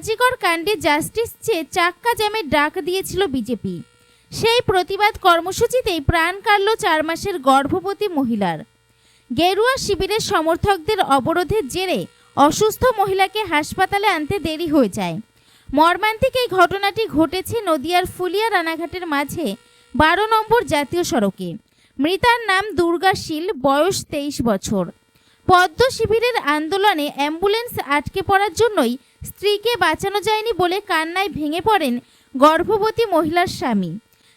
আরজিকর কাণ্ডে জাস্টিস চেয়ে চাক্কা জ্যামের ডাক দিয়েছিল বিজেপি। সেই প্রতিবাদ কর্মসূচিতেই প্রাণ কাটল চার মাসের গর্ভবতী মহিলার। গেরুয়া শিবিরের সমর্থকদের অবরোধের জেরে অসুস্থ মহিলাকে হাসপাতালে আনতে দেরি হয়ে যায়। মর্মান্তিক এই ঘটনাটি ঘটেছে নদিয়ার ফুলিয়া রানাঘাটের মাঝে বারো নম্বর জাতীয় সড়কে। মৃতার নাম দুর্গা শীল, বয়স তেইশ বছর। পদ্ম শিবিরের আন্দোলনে অ্যাম্বুলেন্স আটকে পড়ার জন্যই স্ত্রীকে বাঁচানো যায়নি বলে কান্নায় ভেঙে পড়েন গর্ভবতী মহিলার স্বামী।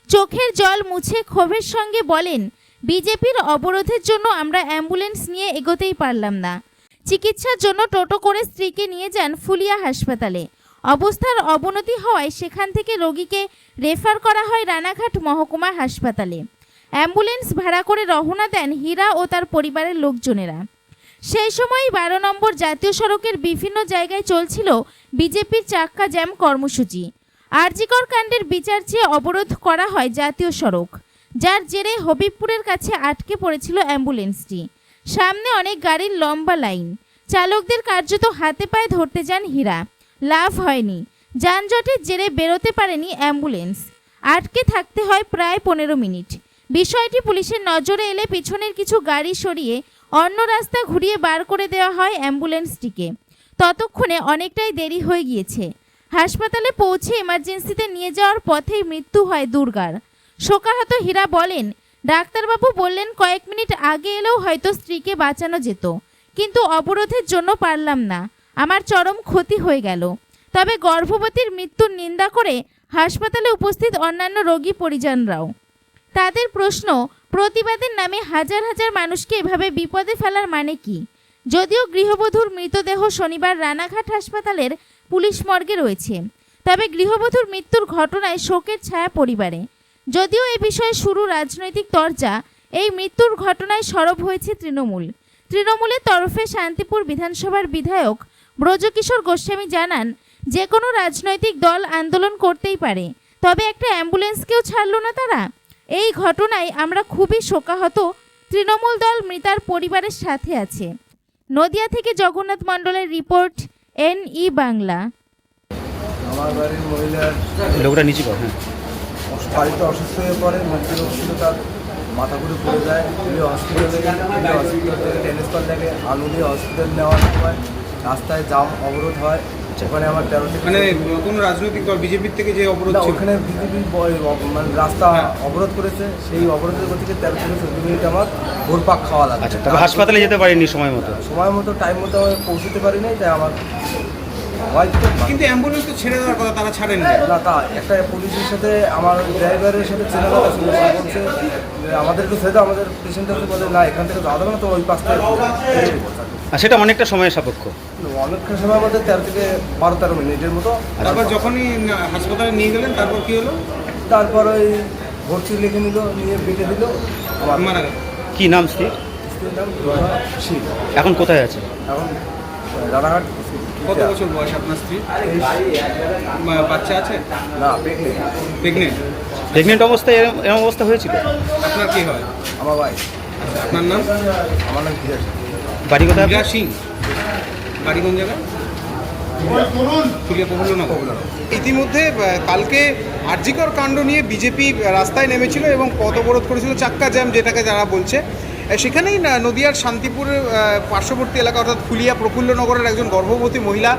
চোখের জল মুছে ক্ষোভের সঙ্গে বলেন, বিজেপির অবরোধের জন্য আমরা অ্যাম্বুলেন্স নিয়ে এগোতেই পারলাম না। চিকিৎসার জন্য টোটো করে স্ত্রীকে নিয়ে যান ফুলিয়া হাসপাতালে। অবস্থার অবনতি হওয়ায় সেখান থেকে রোগীকে রেফার করা হয় রানাঘাট মহকুমা হাসপাতালে। অ্যাম্বুলেন্স ভাড়া করে রওনা দেন হীরা ও তার পরিবারের লোকজনেরা। সেই সময় বারো নম্বর জাতীয় সড়কের বিভিন্ন জায়গায় চলছিল বিজেপির চাক্কা জ্যাম কর্মসূচি। আরজিকর কাণ্ডের বিচার চেয়ে অবরোধ করা হয় জাতীয় সড়ক, যার জেরে হবিবপুরের কাছে আটকে পড়েছিল অ্যাম্বুলেন্সটি। সামনে অনেক গাড়ির লম্বা লাইন, চালকদের কার্যত হাতে পায়ে ধরতে যান হীরা। লাভ হয়নি, যানজটের জেরে বেরোতে পারেনি অ্যাম্বুলেন্স। আটকে থাকতে হয় প্রায় পনেরো মিনিট। বিষয়টি পুলিশের নজরে এলে পিছনের কিছু গাড়ি সরিয়ে অন্য রাস্তা ঘুরিয়ে বার করে দেওয়া হয় অ্যাম্বুলেন্সটিকে। ততক্ষণে অনেকটাই দেরি হয়ে গিয়েছে। হাসপাতালে পৌঁছে এমার্জেন্সিতে নিয়ে যাওয়ার পথেই মৃত্যু হয় দুর্গার। শোকাহত হীরা বলেন, ডাক্তারবাবু বললেন কয়েক মিনিট আগে এলেও হয়তো স্ত্রীকে বাঁচানো যেত। কিন্তু অবরোধের জন্য পারলাম না। আমার চরম ক্ষতি হয়ে গেল। তবে গর্ভবতীর মৃত্যুর নিন্দা করে হাসপাতালে উপস্থিত অন্যান্য রোগী পরিজনরাও। তাদের প্রশ্ন প্রতিবাদের নামে হাজার হাজার মানুষকে এভাবে বিপদে ফেলার মানে কি? যদিও গৃহবধূর মৃতদেহ শনিবার রানাঘাট হাসপাতালের পুলিশ মর্গে রয়েছে, তবে গৃহবধূর মৃত্যুর ঘটনায় শোকের ছায়া পরিবারে। যদিও এ বিষয়ে শুরু রাজনৈতিক তরজা, এই মৃত্যুর ঘটনায় সরব হয়েছে তৃণমূল। তৃণমূলের তরফে শান্তিপুর বিধানসভার বিধায়ক ব্রজকিশোর গোস্বামী জানান, যে কোনো রাজনৈতিক দল আন্দোলন করতেই পারে, তবে একটা অ্যাম্বুলেন্সকেও ছাড়লো না তারা। এই ঘটনায় আমরা খুবই শোকাহত তৃণমূল দল মৃতার পরিবারের সাথে আছে। নদিয়া থেকে জগন্নাথ মণ্ডলের রিপোর্ট এন ই বাংলা। আমার বাড়ির মহিলার লোকটা নিচে কর হ্যাঁ। বাড়িতে অসুস্থ হয়ে পড়ে মন্ত্রী ছিল তার মাথা ঘুরে পড়ে যায়। হসপিটালে হসপিটাল থেকে টেলিস্কল থেকে আলুলি হসপিটাল নেওয়ার সময় রাস্তায় জাম অবরোধ হয়। ওখানে আমার তেরো থেকে মানে কোন রাজনৈতিক দল বিজেপির থেকে যে অবরোধ ওখানে বিজেপি মানে রাস্তা অবরোধ করেছে। সেই অবরোধের থেকে তেরো থেকে চোদ্দ মিনিট আমার ঘোরপাক খাওয়া লাগে আচ্ছা তবে হাসপাতালে যেতে পারেনি সময় মতো? সময় মতো টাইম মতো আমি পৌঁছতে পারি নাই তাই আমার হয়তো কিন্তু অ্যাম্বুলেন্স তো ছেড়ে দেওয়ার কথা তারা ছাড়েন না না তা একটা পুলিশের সাথে আমার ড্রাইভারের সাথে চেনা কথা ছিল বলছে যে আমাদের একটু ছেড়ে দাও আমাদের পেশেন্ট আছে বলে না এখান থেকে যাওয়া যাবে না তো ওই পাশ থেকে ছেড়ে দেবো তাকে। আর সেটা অনেকটা সময়ের সাপেক্ষ। অনেকটা সময় মধ্যে তেরো থেকে বারো তেরো মিনিটের মতো। তারপর যখনই হাসপাতালে নিয়ে গেলেন তারপর কি হলো? তারপর ওই ভর্তি লিখে নিল নিয়ে বেঁকে দিল আমার মারা গেল। কি নাম স্ত্রীর? নাম এখন কোথায় আছে? এখন রানাঘাট। কত বছর বয়স আপনার স্ত্রী বাচ্চা আছে? না প্রেগনেন্ট প্রেগনেন্ট অবস্থায় এরম এরম অবস্থা হয়েছিল? আপনার কি হয়? আমার ভাই আপনার নাম? আমার নাম বাড়ি কোথায় আপনার? সিং। বাড়ি কোন জায়গায়? ইতিমধ্যে কালকে আর্জিকর কাণ্ড নিয়ে বিজেপি রাস্তায় নেমেছিল এবং পথ অবরোধ করেছিল চাক্কা জ্যাম যেটাকে যারা বলছে। সেখানেই না নদিয়ার শান্তিপুরের পার্শ্ববর্তী এলাকা অর্থাৎ ফুলিয়া প্রফুল্লনগরের একজন গর্ভবতী মহিলা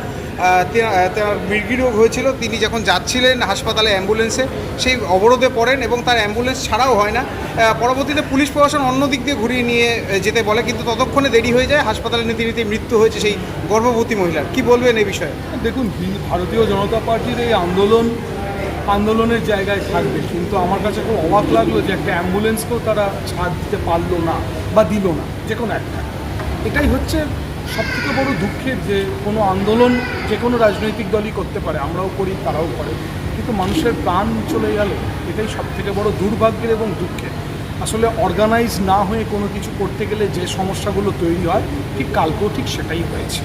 তার মৃগী রোগ হয়েছিল। তিনি যখন যাচ্ছিলেন হাসপাতালে অ্যাম্বুলেন্সে, সেই অবরোধে পড়েন এবং তার অ্যাম্বুলেন্স ছাড়াও হয় না। পরবর্তীতে পুলিশ প্রশাসন অন্য দিক দিয়ে ঘুরিয়ে নিয়ে যেতে বলে, কিন্তু ততক্ষণে দেরি হয়ে যায়। হাসপাতালে নিতে নিতে মৃত্যু হয়েছে সেই গর্ভবতী মহিলার। কি বলবেন এই বিষয়ে? দেখুন ভারতীয় জনতা পার্টির এই আন্দোলন, আন্দোলনের জায়গায় থাকবে। কিন্তু আমার কাছে খুব অবাক লাগল যে একটা অ্যাম্বুলেন্সকেও তারা ছাড় দিতে পারল না বা দিল না, যে কোনো একটা। এটাই হচ্ছে সবথেকে বড় দুঃখের যে কোনো আন্দোলন যে কোনো রাজনৈতিক দলই করতে পারে, আমরাও করি, তারাও করে। কিন্তু মানুষের প্রাণ চলে গেল এটাই সবথেকে বড় দুর্ভাগ্যের এবং দুঃখের। আসলে অর্গানাইজ না হয়ে কোনো কিছু করতে গেলে যে সমস্যাগুলো তৈরি হয়, ঠিক কালকেও ঠিক সেটাই হয়েছে।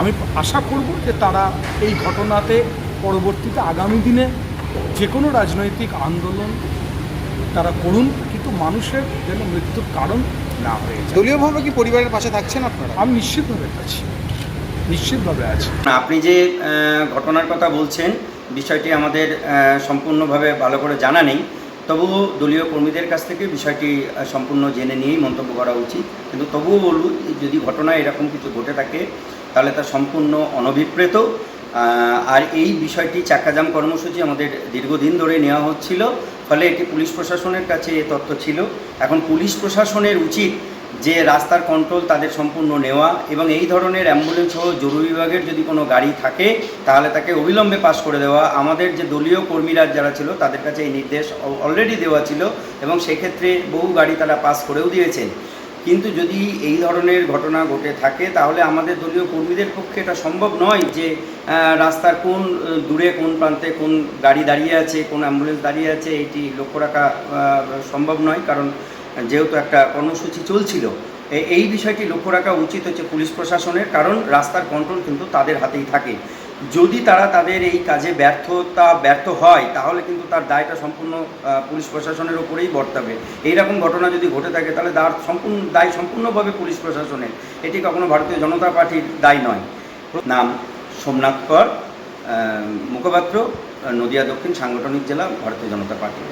আমি আশা করব যে তারা এই ঘটনাতে পরবর্তীতে আগামী দিনে যে কোনো রাজনৈতিক আন্দোলন তারা করুন, কিন্তু মানুষের যেন মৃত্যুর কারণ না হয়ে যায়। দলীয়ভাবে কি পরিবারের পাশে থাকছেন আপনারা? আমি নিশ্চিতভাবে আছি। নিশ্চিতভাবে আছে। না, আপনি যে ঘটনার কথা বলছেন বিষয়টি আমাদের সম্পূর্ণভাবে ভালো করে জানা নেই। তবুও দলীয় কর্মীদের কাছ থেকে বিষয়টি সম্পূর্ণ জেনে নিয়েই মন্তব্য করা উচিত। কিন্তু তবুও বলব যদি ঘটনা এরকম কিছু ঘটে থাকে তাহলে তা সম্পূর্ণ অনভিপ্রেত। আর এই বিষয়টি চাক্কাজাম কর্মসূচি আমাদের দীর্ঘদিন ধরে নেওয়া হচ্ছিল, ফলে এটি পুলিশ প্রশাসনের কাছে এ তথ্য ছিল। এখন পুলিশ প্রশাসনের উচিত যে রাস্তার কন্ট্রোল তাদের সম্পূর্ণ নেওয়া এবং এই ধরনের অ্যাম্বুলেন্স সহ জরুরি বিভাগের যদি কোনো গাড়ি থাকে, তাহলে তাকে অবিলম্বে পাশ করে দেওয়া। আমাদের যে দলীয় কর্মীরা যারা ছিল, তাদের কাছে এই নির্দেশ অলরেডি দেওয়া ছিল এবং সেক্ষেত্রে বহু গাড়ি তারা পাস করেও দিয়েছেন। কিন্তু যদি এই ধরনের ঘটনা ঘটে থাকে, তাহলে আমাদের দলীয় কর্মীদের পক্ষে এটা সম্ভব নয় যে রাস্তার কোন দূরে কোন প্রান্তে কোন গাড়ি দাঁড়িয়ে আছে, কোন অ্যাম্বুলেন্স দাঁড়িয়ে আছে, এটি লক্ষ্য রাখা সম্ভব নয়। কারণ যেহেতু একটা কর্মসূচি চলছিল এই বিষয়টি লক্ষ্য রাখা উচিত হচ্ছে পুলিশ প্রশাসনের, কারণ রাস্তার কন্ট্রোল কিন্তু তাদের হাতেই থাকে। যদি তারা তাদের এই কাজে ব্যর্থতা, ব্যর্থ হয়, তাহলে কিন্তু তার দায়টা সম্পূর্ণ পুলিশ প্রশাসনের ওপরেই বর্তাবে। এইরকম ঘটনা যদি ঘটে থাকে, তাহলে তার সম্পূর্ণ, দায় সম্পূর্ণভাবে পুলিশ প্রশাসনের। এটি কখনো ভারতীয় জনতা পার্টির দায় নয়। নাম সোমনাথ কর মুখপাত্র, নদিয়া দক্ষিণ সাংগঠনিক জেলা, ভারতীয় জনতা পার্টি।